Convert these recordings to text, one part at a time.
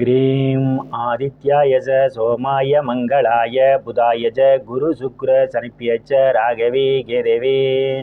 graham ஆதித்யாய ச சோமாய மங்களாய புதாய ச குரு சுக்ர சனிப்பியச்ச ராகவே கேதேவே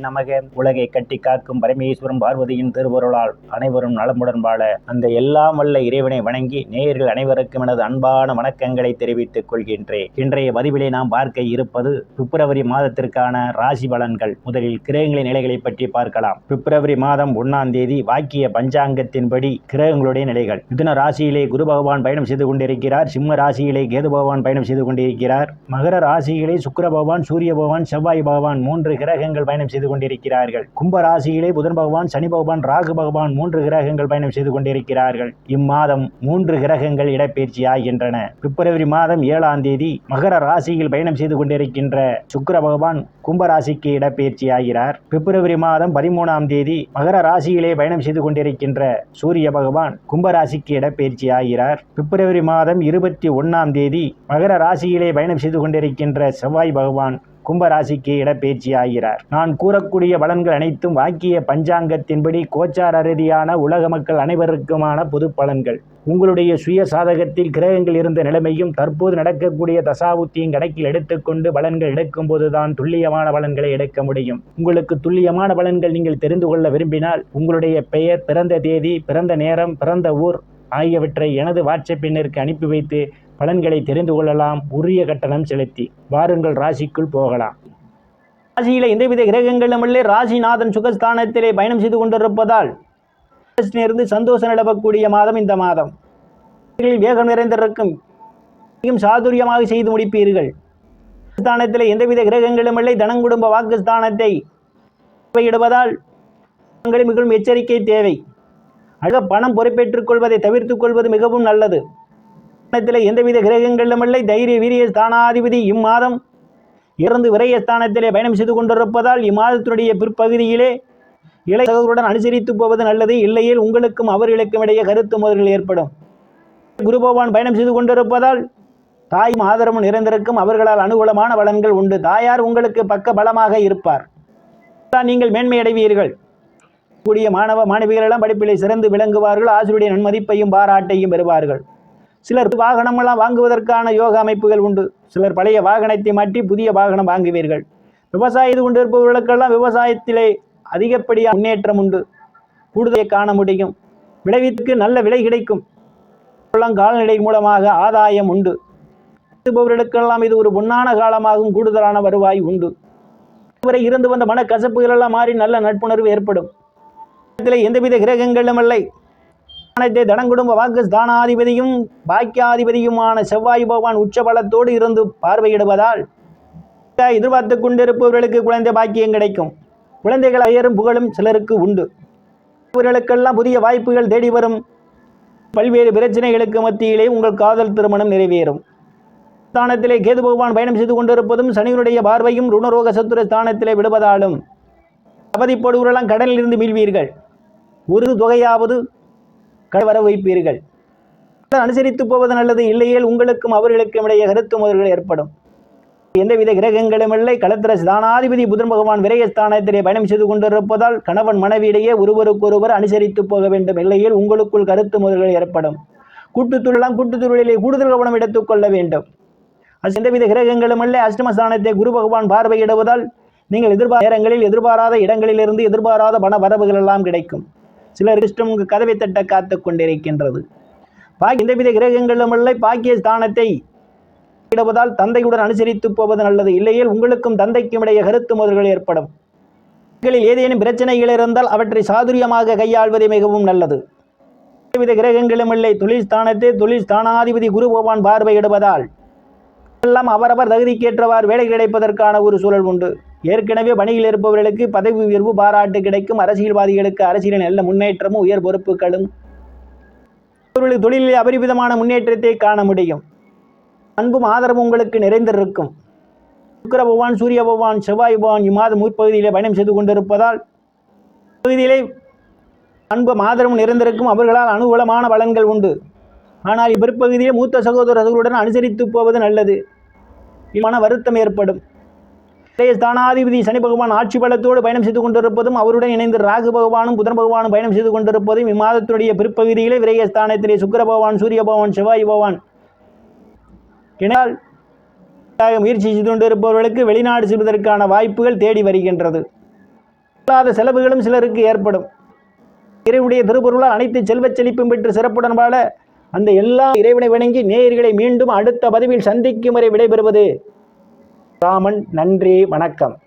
நமக. உலகை கட்டி காக்கும் பரமேஸ்வரம் பார்வதியின் திருவருளால் அனைவரும் நலமுடன் வாழ அந்த எல்லாம் வல்ல இறைவனை வணங்கி நேயர்கள் அனைவருக்கும் எனது அன்பான வணக்கங்களை தெரிவித்துக் கொள்கின்றேன். இன்றைய பதிவிலே நாம் பார்க்க இருப்பது பிப்ரவரி மாதத்திற்கான ராசி பலன்கள். முதலில் கிரகங்களின் நிலைகளை பற்றி பார்க்கலாம். பிப்ரவரி மாதம் ஒன்னாம் தேதி வாக்கிய பஞ்சாங்கத்தின்படி கிரகங்களுடைய நிலைகள். மிதுன ராசியிலே குரு பகவான் பயணம் செய்து கொண்டிருக்கிறார். சிம்ம ராசியிலே கேது பகவான் பயணம் செய்து கொண்டிருக்கிறார். மகர ராசியிலே சுக்கர பகவான் சூரிய பகவான் செவ்வாய் பகவான் மூன்று கிரகங்கள் பயணம் செய்து கொண்டிருக்கிறார்கள். கும்ப ராசியிலே புதன் பகவான் சனி பகவான் ராகு பகவான் மூன்று கிரகங்கள் பயணம் செய்து கொண்டிருக்கிறார்கள். இம்மாதம் மூன்று கிரகங்கள் இடப்பெயர்ச்சி ஆகின்றன. பிப்ரவரி மாதம் ஏழாம் தேதி மகர ராசியில் பயணம் செய்து கொண்டிருக்கின்ற சுக்கர பகவான் கும்ப ராசிக்கு இடப்பெயர்ச்சி ஆகிறார். பிப்ரவரி மாதம் பதிமூணாம் தேதி மகர ராசியிலே பயணம் செய்து கொண்டிருக்கின்ற சூரிய பகவான் கும்ப ராசிக்கு இடப்பெயர்ச்சி ஆகிறார். பிப்ரவரி மாதம் இருபத்தி ஒன்றாம் தேதி மகர ராசியிலே பயணம் செய்து கொண்டிருக்கின்ற செவ்வாய் பகவான் கும்பராசிக்கு இடப்பெயர்ச்சி ஆகிறார் நான் கூறக்கூடிய பலன்கள் அனைத்தும் வாக்கிய பஞ்சாங்கத்தின்படி கோச்சார ரீதியான உலக மக்கள் அனைவருக்குமான பொது பலன்கள். உங்களுடைய சுய சாதகத்தில் கிரகங்கள் இருந்த நிலைமையும் தற்போது நடக்கக்கூடிய தசாபுத்தியும் கணக்கில் எடுத்துக்கொண்டு பலன்கள் எடுக்கும்போது தான் துல்லியமான பலன்களை எடுக்க முடியும். உங்களுக்கு துல்லியமான பலன்கள் நீங்கள் தெரிந்து கொள்ள விரும்பினால் உங்களுடைய பெயர் பிறந்த தேதி பிறந்த நேரம் பிறந்த ஊர் ஆகியவற்றை எனது வாட்ஸ்அப் எண்ணிற்கு அனுப்பி வைத்து பலன்களை தெரிந்து கொள்ளலாம். உரிய கட்டணம் செலுத்தி வாருங்கள் ராசிக்குள் போகலாம். ராசியில் எந்தவித கிரகங்களும் ராசிநாதன் சுகஸ்தானத்திலே பயணம் செய்து கொண்டிருப்பதால் இருந்து சந்தோஷம் நிலவக்கூடிய மாதம் இந்த மாதம். இதில் வேகம் நிறைந்திருக்கும். மிகவும் சாதுரியமாக செய்து முடிப்பீர்கள். ஸ்தானத்தில் எந்தவித கிரகங்களுமில்லை தனங்குடும்ப வாக்குஸ்தானத்தை இடுவதால் மிகவும் எச்சரிக்கை தேவை. அழக பணம் பொறுப்பேற்றுக் கொள்வதை தவிர்த்துக் கொள்வது மிகவும் நல்லது. ஸ்தானத்தில் எந்தவித கிரகங்களிலும் இல்லை. தைரிய வீரிய ஸ்தானாதிபதி இம்மாதம் இறந்து விரைய ஸ்தானத்திலே பயணம் செய்து கொண்டிருப்பதால் இம்மாதத்தினுடைய பிற்பகுதியிலே இளைய சகோதரருடன் அனுசரித்து போவது நல்லது. இல்லையில் உங்களுக்கும் அவர்களுக்கும் இடையே கருத்து மோதல்கள் ஏற்படும். குரு பகவான் பயணம் செய்து கொண்டிருப்பதால் தாயும் ஆதரவும் நிறைந்திருக்கும். அவர்களால் அனுகூலமான பலன்கள் உண்டு. தாயார் உங்களுக்கு பக்க பலமாக இருப்பார். தான் நீங்கள் மேன்மை படிக்கக்கூடிய கூடிய மாணவ மாணவிகளெல்லாம் படிப்பிலே சிறந்து விளங்குவார்கள். ஆசிரியருடைய நன்மதிப்பையும் பாராட்டையும் பெறுவார்கள். சிலர் வாகனமெல்லாம் வாங்குவதற்கான யோக அமைப்புகள் உண்டு. சிலர் பழைய வாகனத்தை மாற்றி புதிய வாகனம் வாங்குவீர்கள். விவசாயத்து கொண்டிருப்பவர்களுக்கெல்லாம் விவசாயத்திலே அதிகப்படியாக முன்னேற்றம் உண்டு. கூடுதலை காண முடியும். விளைவிற்கு நல்ல விலை கிடைக்கும். கால்நடை மூலமாக ஆதாயம் உண்டு. இது ஒரு பொன்னான காலமாகும் கூடுதலான வருவாய் உண்டு. இதுவரை இருந்து வந்த மனக்கசப்புகள் எல்லாம் மாறி நல்ல நட்புணர்வு ஏற்படும். இதில் எந்தவித கிரகங்களும் இல்லை. ஸ்தானத்தை தனங்குடும்ப வாக்கு ஸ்தானாதிபதியும் பாக்கியாதிபதியுமான செவ்வாய் பகவான் உச்ச பலத்தோடு இருந்து பார்வையிடுவதால் எதிர்பார்த்து கொண்டிருப்பவர்களுக்கு குழந்தை பாக்கியம் கிடைக்கும். குழந்தைகள் பெயரும் புகழும் சிலருக்கு உண்டு. இவர்களுக்கெல்லாம் புதிய வாய்ப்புகள் தேடி வரும். பல்வேறு பிரச்சனைகளுக்கு மத்தியிலே உங்கள் காதல் திருமணம் நிறைவேறும். ஸ்தானத்திலே கேது பகவான் பயணம் செய்து கொண்டிருப்பதும் சனியினுடைய பார்வையும் ருணரோக சத்துர ஸ்தானத்திலே விடுவதாலும் அவதிப்படுவரெல்லாம் கடலில் இருந்து மீள்வீர்கள். ஒரு தொகையாவது கடவர வைப்பீர்கள். அனுசரித்து போவது நல்லது இல்லையேல் உங்களுக்கும் அவர்களுக்கும் இடையே கருத்து முதல்கள் ஏற்படும். எந்தவித கிரகங்களும் இல்லை. களத்திர ஸ்தானாதிபதி புதன் பகவான் விரயஸ்தானத்திலே பயணம் செய்து கொண்டிருப்பதால் கணவன் மனைவியிடையே ஒருவருக்கொருவர் அனுசரித்து போக வேண்டும். இல்லையில் உங்களுக்குள் கருத்து முதல்கள் ஏற்படும். கூட்டுத்தொழிலாம் கூட்டுத்தொழிலே கூடுதல் கவனம் எடுத்துக்கொள்ள வேண்டும். அது எந்தவித கிரகங்களும் இல்லை. அஷ்டமஸ்தானத்தை குரு பகவான் பார்வையிடுவதால் நீங்கள் எதிர்பார நேரங்களில் எதிர்பாராத இடங்களிலிருந்து எதிர்பாராத பண வரவுகள் எல்லாம் கிடைக்கும். சிலர் இஷ்டம் கதவை தட்ட காத்து கொண்டிருக்கின்றது. பாக்கி எந்தவித கிரகங்களும் இல்லை. பாக்கிய ஸ்தானத்தை இடுவதால் தந்தையுடன் அனுசரித்து போவது நல்லது. இல்லையில் உங்களுக்கும் தந்தைக்கும் இடையே கருத்து மோதல்கள் ஏற்படும். ஏதேனும் பிரச்சனைகள் இருந்தால் அவற்றை சாதுரியமாக கையாள்வதே மிகவும் நல்லது. வித கிரகங்களும் இல்லை. தொழில் ஸ்தானத்தை தொழில் ஸ்தானாதிபதி குரு பகவான் பார்வையிடுவதால் எல்லாம் அவரவர் தகுதிக்கேற்றவாறு வேலை கிடைப்பதற்கான ஒரு சூழல் உண்டு. ஏற்கனவே பணியில் இருப்பவர்களுக்கு பதவி உயர்வு பாராட்டு கிடைக்கும். அரசியல்வாதிகளுக்கு அரசியலின் நல்ல முன்னேற்றமும் உயர் பொறுப்புகளும் அவர்களுக்கு தொழிலில் அபரிமிதமான முன்னேற்றத்தை காண முடியும். அன்பும் ஆதரவும் உங்களுக்கு நிறைந்திருக்கும். சுக்கர பகவான் சூரிய பகவான் செவ்வாய் பகவான் இம்மாதம் முற்பகுதியிலே பயணம் செய்து கொண்டிருப்பதால் பகுதியிலே அன்பும் ஆதரவும் நிறைந்திருக்கும். அவர்களால் அனுகூலமான பலன்கள் உண்டு. ஆனால் இப்பிற்பகுதியிலே மூத்த சகோதரர்களுடன் அனுசரித்து போவது நல்லது. மன வருத்தம் ஏற்படும். ஸ்தானாதிபதி சனி பகவான் ஆட்சி பலத்தோடு பயணம் செய்து கொண்டிருப்பதும் அவருடன் இணைந்து ராகு பகவானும் புதன் பகவானும் பயணம் செய்து கொண்டிருப்பதும் இம்மாதத்துடைய பிற்பகுதியிலே விரயஸ்தானத்திலே சுக்கர பகவான் சூரிய பகவான் செவ்வாய் பகவான். இணையால் முயற்சி செய்து கொண்டிருப்பவர்களுக்கு வெளிநாடு செல்வதற்கான வாய்ப்புகள் தேடி வருகின்றது. இல்லாத செலவுகளும் சிலருக்கு ஏற்படும். இறைவனுடைய திருப்பொருளால் அனைத்து செல்வச் செழிப்பும் பெற்று சிறப்புடன் வாழ அந்த எல்லா இறைவனை வணங்கி நேயர்களை மீண்டும் அடுத்த பதிவில் சந்திக்கும் வரை விடைபெறுவது ராமன் நன்றி வணக்கம்.